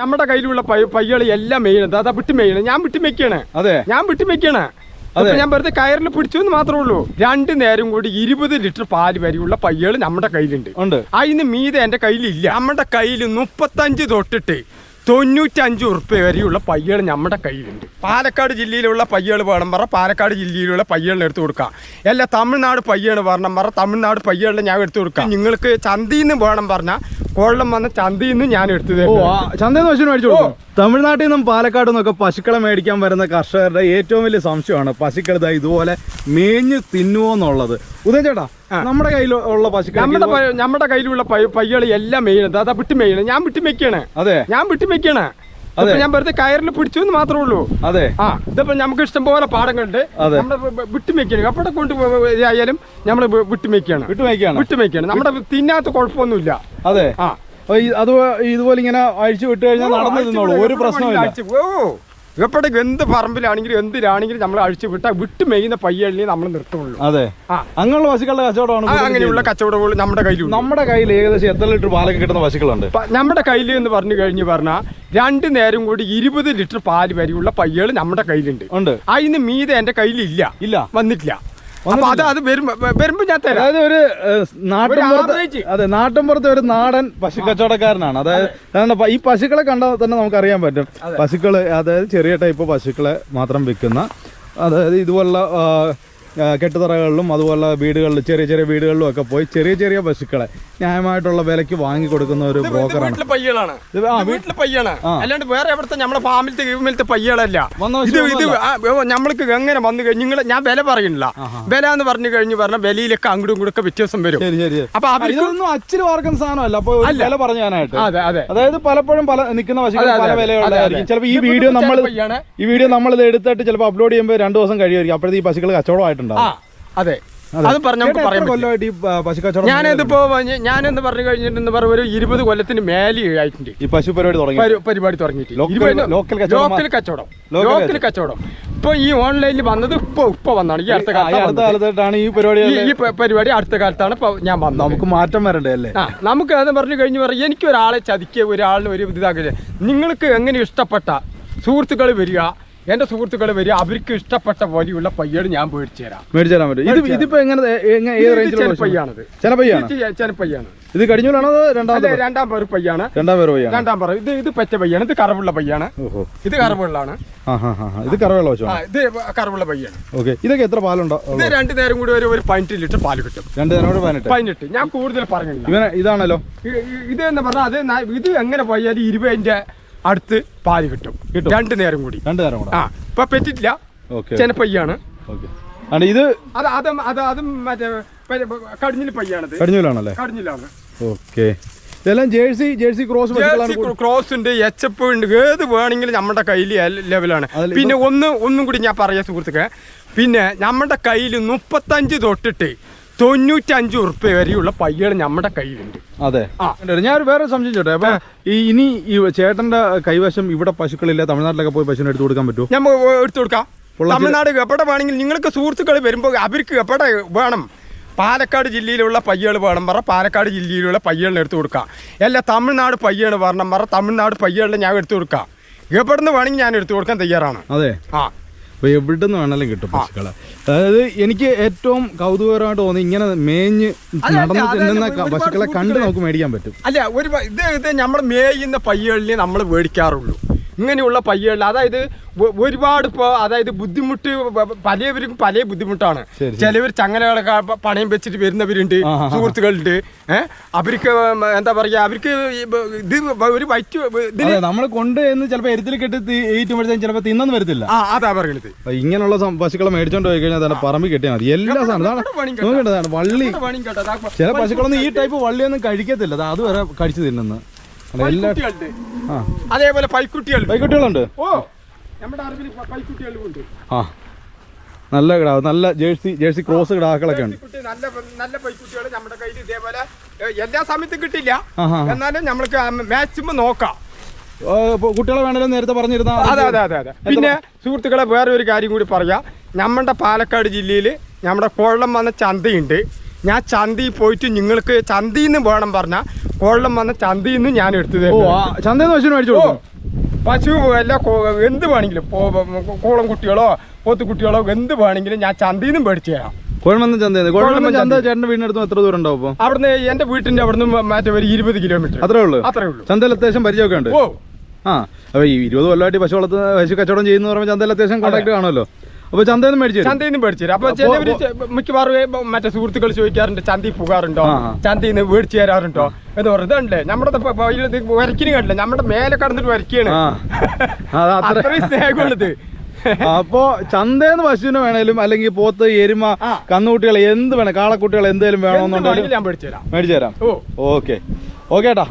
നമ്മുടെ കയ്യിലുള്ള പയ്യളി എല്ലാം മെയ്യണത് അതാ വിട്ടു മെയ്യണം ഞാൻ വിട്ടു മെയ്ക്കാണ്. അതെ. ഞാൻ വിട്ടു മെയ്ക്കാണ്. അതെ. ഞാൻ വെറുതെ കയറിൽ പിടിച്ചു എന്ന് മാത്രമേ ഉള്ളൂ. രണ്ടു നേരം കൂടി ഇരുപത് ലിറ്റർ പാൽ വരെയുള്ള പയ്യകൾ നമ്മുടെ കയ്യിലുണ്ട്. ഉണ്ട്. അതിന് മീതെ എന്റെ കയ്യിലില്ല. നമ്മുടെ കയ്യിൽ മുപ്പത്തഞ്ച് തൊട്ടിട്ട് തൊണ്ണൂറ്റഞ്ച് ഉറുപ്പ്യ വരെയുള്ള പയ്യകൾ നമ്മുടെ കയ്യിലുണ്ട്. പാലക്കാട് ജില്ലയിലുള്ള പയ്യകൾ വേണം പറ പാലക്കാട് ജില്ലയിലുള്ള പയ്യകളിന് എടുത്തു കൊടുക്കാം. അല്ല തമിഴ്നാട് പയ്യകൾ വേണം പറ തമിഴ്നാട് പയ്യകളിൽ ഞാൻ എടുത്തു കൊടുക്കാം. നിങ്ങൾക്ക് ചന്തയിൽ നിന്ന് വേണം പറഞ്ഞാൽ കൊള്ളം വന്ന ചന്തയിൽ നിന്ന് ഞാൻ എടുത്തു ചന്തയിൽ നിന്ന് മേടിച്ചു കൊടുക്കും. തമിഴ്നാട്ടിൽ നിന്നും പാലക്കാട് നിന്നൊക്കെ പശുക്കളെ മേടിക്കാൻ വരുന്ന കർഷകരുടെ ഏറ്റവും വലിയ സംശയമാണ് പശുക്കൾ ഇതുപോലെ മേഞ്ഞ് തിന്നുവോ എന്നുള്ളത്. ചേട്ടാ നമ്മുടെ കയ്യിൽ ഉള്ള പശുക്കൾ നമ്മുടെ നമ്മുടെ കയ്യിലുള്ള പയ്യകൾ എല്ലാം മെയ്യണത് അതാ വിട്ട് മെയ്യണേ ഞാൻ വിട്ട് മെയ്ക്കാണ് അതെ. ഞാൻ വിട്ട് മെയ്ക്കാണ് അതെ. ഞാൻ വെറുതെ കയറിൽ പിടിച്ചു എന്ന് മാത്രമേ ഉള്ളൂ. അതെ. ആ ഇതിപ്പോ നമുക്ക് ഇഷ്ടം പോലെ പാടങ്ങളുണ്ട്. വിട്ടു വിട്ടുമേക്കാണ്. അപ്പടെ കൊണ്ട് ആയാലും നമ്മൾ വിട്ടുമേക്കാണ്. വിട്ടുമേക്കാണ്. വിട്ടുമേക്കാണ്. നമ്മുടെ തിന്നാത്ത കുഴപ്പമൊന്നുമില്ല. അതെ. ആ. അത് ഇതുപോലെ ഇങ്ങനെ അഴിച്ചു വിട്ടു കഴിഞ്ഞാൽ നടന്നു ഒരു പ്രശ്നമില്ല അഴിച്ച് എന്ത് പറമ്പിലാണെങ്കിലും എന്തിലാണെങ്കിലും നമ്മൾ അഴിച്ചു വിട്ടാൽ വിട്ട് മെയ്യുന്ന പയ്യലിനെ നമ്മൾ നിർത്തുള്ളൂ. അതെ. അങ്ങനെയുള്ള പശുക്കളുടെ കച്ചവടമാണ് അങ്ങനെയുള്ള കച്ചവടങ്ങൾ നമ്മുടെ കയ്യിൽ നമ്മുടെ കയ്യിൽ ഏകദേശം എത്ര ലിറ്റർ പാലൊക്കെ കിട്ടുന്ന പശുക്കളുണ്ട്? നമ്മുടെ കയ്യിൽ എന്ന് പറഞ്ഞു കഴിഞ്ഞ് പറഞ്ഞാൽ രണ്ട് നേരം കൂടി ഇരുപത് ലിറ്റർ പാൽ വരെയുള്ള പയ്യകൾ നമ്മുടെ കയ്യിലുണ്ട്. ഉണ്ട്. അതിന് മീതെ എന്റെ കയ്യിലില്ല. ഇല്ല. വന്നിട്ടില്ല. അപ്പൊ അത് അത് വരുമ്പോ വരുമ്പോ ഞാൻ തരാം. അതായത് ഒരു നാട്ടിൻപുറത്ത് അതെ നാട്ടിൻപുറത്തെ ഒരു നാടൻ പശു കച്ചവടക്കാരനാണ്. അതായത് ഈ പശുക്കളെ കണ്ടാൽ തന്നെ നമുക്ക് അറിയാൻ പറ്റും പശുക്കൾ അതായത് ചെറിയ ടൈപ്പ് പശുക്കളെ മാത്രം വിൽക്കുന്ന അതായത് ഇതുപോലുള്ള കെട്ടുതറകളിലും അതുപോലെ വീടുകളിലും ചെറിയ ചെറിയ വീടുകളിലും ഒക്കെ പോയി ചെറിയ ചെറിയ പശുക്കളെ ന്യായമായിട്ടുള്ള വിലക്ക് വാങ്ങി കൊടുക്കുന്ന ഒരു ബ്രോക്കറാണ്. വീട്ടിലെ പയ്യാണ് അല്ലാണ്ട് വേറെ എവിടുത്തെ നമ്മുടെ ഫാമിലത്തെ ഗവൺമെന്റിലത്തെ പയ്യകളല്ല ഇത് നമ്മൾക്ക് എങ്ങനെ വന്നു കഴിഞ്ഞ് നിങ്ങൾ ഞാൻ വില പറയുന്നില്ല. വില എന്ന് പറഞ്ഞു കഴിഞ്ഞ് പറഞ്ഞാൽ വിലയിലൊക്കെ അങ്ങോട്ടും ഇങ്ങോട്ടും വ്യത്യാസം വരും. അപ്പൊ ആ, അച്ഛനും ആർക്കും സാധനമല്ല. അപ്പൊ വില പറഞ്ഞാനായിട്ട്. അതെ അതെ. അതായത് പലപ്പോഴും പല നിൽക്കുന്ന പശുക്കൾ പല. വിലയുള്ളതായിരിക്കും ചിലപ്പോൾ ഈ വീഡിയോ നമ്മൾ ഈ വീഡിയോ നമ്മൾ ഇത് എടുത്തിട്ട് ചിലപ്പോൾ അപ്ലോഡ് ചെയ്യുമ്പോൾ രണ്ട് ദിവസം കഴിയുമായിരിക്കും. അപ്പോഴത്തെ ഈ പശുക്കൾ ആ അതെ. അത്. പറഞ്ഞ. കൊല്ലമായിട്ട് ഈ ഞാനിതിപ്പോ ഞാനെന്ന് പറഞ്ഞു കഴിഞ്ഞിട്ട് പറഞ്ഞ ഒരു ഇരുപത് കൊല്ലത്തിന് മേലെ ആയിട്ടുണ്ട്. ഈ പശു പരിപാടി തുടങ്ങി. പരിപാടി തുടങ്ങിയിട്ട്. ലോക്കൽ- കച്ചവടം ലോക്കൽ കച്ചവടം. ഇപ്പൊ ഈ ഓൺലൈനിൽ വന്നത് ഇപ്പൊ ഇപ്പൊ വന്നാണ്. ഈ അടുത്ത കാലത്താണ് ഈ പരിപാടി ഈ ഈ പരിപാടി അടുത്ത കാലത്താണ് ഇപ്പൊ ഞാൻ വന്നത്. നമുക്ക് മാറ്റം വരണ്ടേ അല്ലേ? നമുക്ക് അത് പറഞ്ഞു കഴിഞ്ഞു പറയാം എനിക്ക് ഒരാളെ ചതിക്കുക ഒരാളിന് ഒരു ഇതാകില്ല നിങ്ങൾക്ക് എങ്ങനെ ഇഷ്ടപ്പെട്ട സുഹൃത്തുക്കൾ വരിക എന്റെ സുഹൃത്തുക്കൾ വരിക. അവർക്ക് ഇഷ്ടപ്പെട്ട പോലെയുള്ള പയ്യോട് ഞാൻ മേടിച്ചു തരാം. മേടിച്ചു തരാൻ പറ്റും. ഇത് ഇതിപ്പോ എങ്ങനെ ഇത് ചെനപ്പയ്യാണത് ചെനപ്പയ്യാണ് അതോ രണ്ടാമത്തെ രണ്ടാം പേര് പയ്യാണ്. രണ്ടാം പേര് പയ്യാണ്. രണ്ടാം പറ ഇത് ഇത് പച്ച പയ്യാണ്. ഇത് കറവുള്ള പയ്യാണ്. ഇത് കറവുള്ളാണ് ഇത് കറവുള്ള ഇത് കറവുള്ള പയ്യാണ്. ഓക്കെ. ഇതൊക്കെ എത്ര പാലുണ്ടോ? ഇത് രണ്ടു നേരം കൂടി ഒരു ഒരു പതിനെട്ട് ലിറ്റർ പാൽ കിട്ടും. രണ്ടു നേരം കൂടി പതിനെട്ട്. പതിനെട്ട്. ഞാൻ കൂടുതൽ പറഞ്ഞില്ല ഇവനെ ഇതാണല്ലോ. ഇത് എന്ന് പറഞ്ഞാൽ അത് ഇത് എങ്ങനെ പോയാലും ഇരുപതിന്റെ അടുത്ത് പാൽ കിട്ടും. കിട്ടും. രണ്ടു നേരം കൂടി. രണ്ടു നേരം കൂടി. ആ ഇപ്പൊ പറ്റിട്ടില്ല. ചെനപ്പയ്യാണ് ഇത് അത് അതും അത് അതും മറ്റേ കടിഞ്ഞിൽ പയ്യാണത്. കടിഞ്ഞിലാണല്ലേ? കടിഞ്ഞിലാണ്. ഓക്കെ. ഇതെല്ലാം ജേഴ്സി ജേഴ്സി ക്രോസ്. ക്രോസ് ഉണ്ട് എച്ച് എപ്പ് ഉണ്ട് ഏത് വേണമെങ്കിലും നമ്മുടെ കയ്യിൽ ലെവലാണ്. പിന്നെ ഒന്ന് ഒന്നും കൂടി ഞാൻ പറയാം സുഹൃത്തുക്കെ പിന്നെ നമ്മുടെ കയ്യിൽ മുപ്പത്തഞ്ച് തൊട്ടിട്ട് തൊണ്ണൂറ്റഞ്ച് ഉറുപ്പ്യ വരെയുള്ള പയ്യകൾ നമ്മുടെ കയ്യിലുണ്ട്. അതെ. ആ. ഞാൻ വേറെ സംശയം ചോട്ടെ അപ്പൊ ഈ ഇനി ഈ ചേട്ടന്റെ കൈവശം ഇവിടെ പശുക്കളില്ല തമിഴ്നാട്ടിലൊക്കെ പോയി പശുവിനെ എടുത്തു കൊടുക്കാൻ പറ്റുമോ? ഞമ്മ എടുത്തു കൊടുക്കാം. തമിഴ്നാട് എവിടെ വേണമെങ്കിൽ നിങ്ങൾക്ക് സുഹൃത്തുക്കൾ വരുമ്പോൾ അവർക്ക് എവിടെ വേണം? പാലക്കാട് ജില്ലയിലുള്ള പയ്യകൾ വേണം പറ. പാലക്കാട് ജില്ലയിലുള്ള പയ്യകളിന് എടുത്തു കൊടുക്കാം. അല്ല തമിഴ്നാട് പയ്യാണ് വരണം പറ. തമിഴ്നാട് പയ്യകളിൽ ഞാൻ എടുത്തു കൊടുക്കാം. എവിടെ നിന്ന് വേണമെങ്കിൽ ഞാൻ എടുത്തു കൊടുക്കാൻ തയ്യാറാണ്. അതെ. ആ. അപ്പൊ എവിടെ നിന്ന് വേണമെങ്കിലും കിട്ടും പശുക്കളെ. അതായത് എനിക്ക് ഏറ്റവും കൗതുകപരമായിട്ട് തോന്നി ഇങ്ങനെ മേഞ്ഞ് നടന്ന് തിന്നുന്ന പശുക്കളെ കണ്ട് നമുക്ക് മേടിക്കാൻ പറ്റും. അല്ല ഒരു ഇത് ഇത് നമ്മൾ മേയുന്ന പയ്യകളിൽ നമ്മൾ മേടിക്കാറുള്ളൂ. ഇങ്ങനെയുള്ള പയ്യകളിൽ അതായത് ഒരുപാട് ഇപ്പോൾ അതായത് ബുദ്ധിമുട്ട് പലവർക്കും പല ബുദ്ധിമുട്ടാണ്. ചിലവർ ചങ്ങലകളൊക്കെ പണയം വെച്ചിട്ട് വരുന്നവരുണ്ട്. സുഹൃത്തുക്കളുണ്ട്. ഏഹ് അവർക്ക് എന്താ പറയുക അവർക്ക് ഇത് ഒരു വൈറ്റ് ഇതിന് നമ്മൾ കൊണ്ട് എന്ന് ചിലപ്പോൾ എരുത്തിൽ കെട്ടി ഏറ്റുമ്പോഴത്തേക്കും ചിലപ്പോൾ തിന്നൊന്നും വരത്തില്ല. ആ അതാ പറയുന്നത് ഇങ്ങനെയുള്ള പശുക്കളെ മേടിച്ചോണ്ട് പോയി കഴിഞ്ഞാൽ തന്നെ പറമ്പ് കെട്ടിയാൽ മതി. എല്ലാ സാധനം വള്ളി. ചില പശുക്കളൊന്നും ഈ ടൈപ്പ് വള്ളിയൊന്നും കഴിക്കത്തില്ല. അത് വരെ കഴിച്ചു തിന്നുന്നു. അതേപോലെ പൈക്കുട്ടികളുണ്ട്. പൈക്കുട്ടികളുണ്ട്? ഓ നമ്മുടെ അറിവിൽ പ- പൈക്കുട്ടികളും ഉണ്ട്. ആ. നല്ല കിടാവ് നല്ല ജേഴ്സി ജേഴ്സി ക്രോസ് കിടാക്കളൊക്കെ ഉണ്ട്. നല്ല നല്ല പൈക്കുട്ടികൾ നമ്മുടെ കയ്യിൽ ഇതേപോലെ എല്ലാ സമയത്തും കിട്ടില്ല. എന്നാലും നമ്മൾക്ക് മാക്സിമം നോക്കാം. കുട്ടികളെ വേണമെങ്കിലും നേരത്തെ പറഞ്ഞിരുന്ന അതെ അതെ അതെ അതെ. പിന്നെ സുഹൃത്തുക്കളെ വേറെ ഒരു കാര്യം കൂടി പറയാം. നമ്മുടെ പാലക്കാട് ജില്ലയിൽ നമ്മുടെ കൊള്ളം വന്ന ചന്തയുണ്ട്. ഞാൻ ചന്തി പോയിട്ട് നിങ്ങൾക്ക് ചന്തി നിന്ന് വേണം പറഞ്ഞാൽ കൊള്ളം വന്ന ചന്തയിൽ നിന്ന് ഞാൻ എടുത്തു തരും ആ, ചന്തയിൽ നിന്ന് മേടിച്ചു പശു അല്ല എന്ത് വേണമെങ്കിലും കോളം കുട്ടികളോ പോത്ത് കുട്ടികളോ എന്ത് വേണമെങ്കിലും ഞാൻ ചന്തയിൽ നിന്ന് മേടിച്ചു തരാം. കോഴമന്നം ചന്ത കോഴമന്നം കോഴമന്നം ചന്ത ചേട്ടന്റെ വീടിനടുത്ത് എത്ര ദൂരം ഉണ്ടാവും അവിടുന്ന് എന്റെ വീട്ടിന്റെ അവിടുന്ന് മാറ്റം ഒരു ഇരുപത് കിലോമീറ്റർ അത്രേ ഉള്ളൂ? അത്രേ ഉള്ളൂ. ചന്തയിൽ അത്യാവശ്യം പരിചയമൊക്കെ ഉണ്ട്. ഓ. ആ അപ്പൊ ഈ ഇരുപത് കൊല്ലമായിട്ട് പശു വളർത്തുന്ന പശു കച്ചവടം ചെയ്യുന്ന പറയുമ്പോൾ ചന്തയിൽ അത്യാവശ്യം കോൺടാക്ട് കാണുമല്ലോ. അപ്പൊ ചന്തയിൽ നിന്ന് മേടിച്ചു. ചന്തയിൽ നിന്ന് മേടിച്ചു അപ്പൊ ചിലവര് മിക്കവാറും മറ്റേ സുഹൃത്തുക്കൾ ചോദിക്കാറുണ്ട് ചന്തയിൽ പോകാറുണ്ടോ. ചന്തയിൽ നിന്ന് മേടിച്ചു തരാറുണ്ടോ? എന്ന് പറയുന്നുണ്ടല്ലേ നമ്മുടെ വരക്കിന് കണ്ടില്ല? നമ്മുടെ മേലെ കടന്നിട്ട് അത്രയും സ്നേഹമുള്ളത്. അപ്പോ ചന്തേന്ന് പശുവിനെ വേണേലും അല്ലെങ്കിൽ പോത്ത് എരുമ. കന്നുകുട്ടികൾ എന്ത് വേണം കാളക്കുട്ടികൾ എന്തേലും വേണമെന്നുണ്ടെങ്കിൽ മേടിച്ചു തരാം. മേടിച്ചു തരാം. ഓക്കെ. ഓക്കെ ഏട്ടാ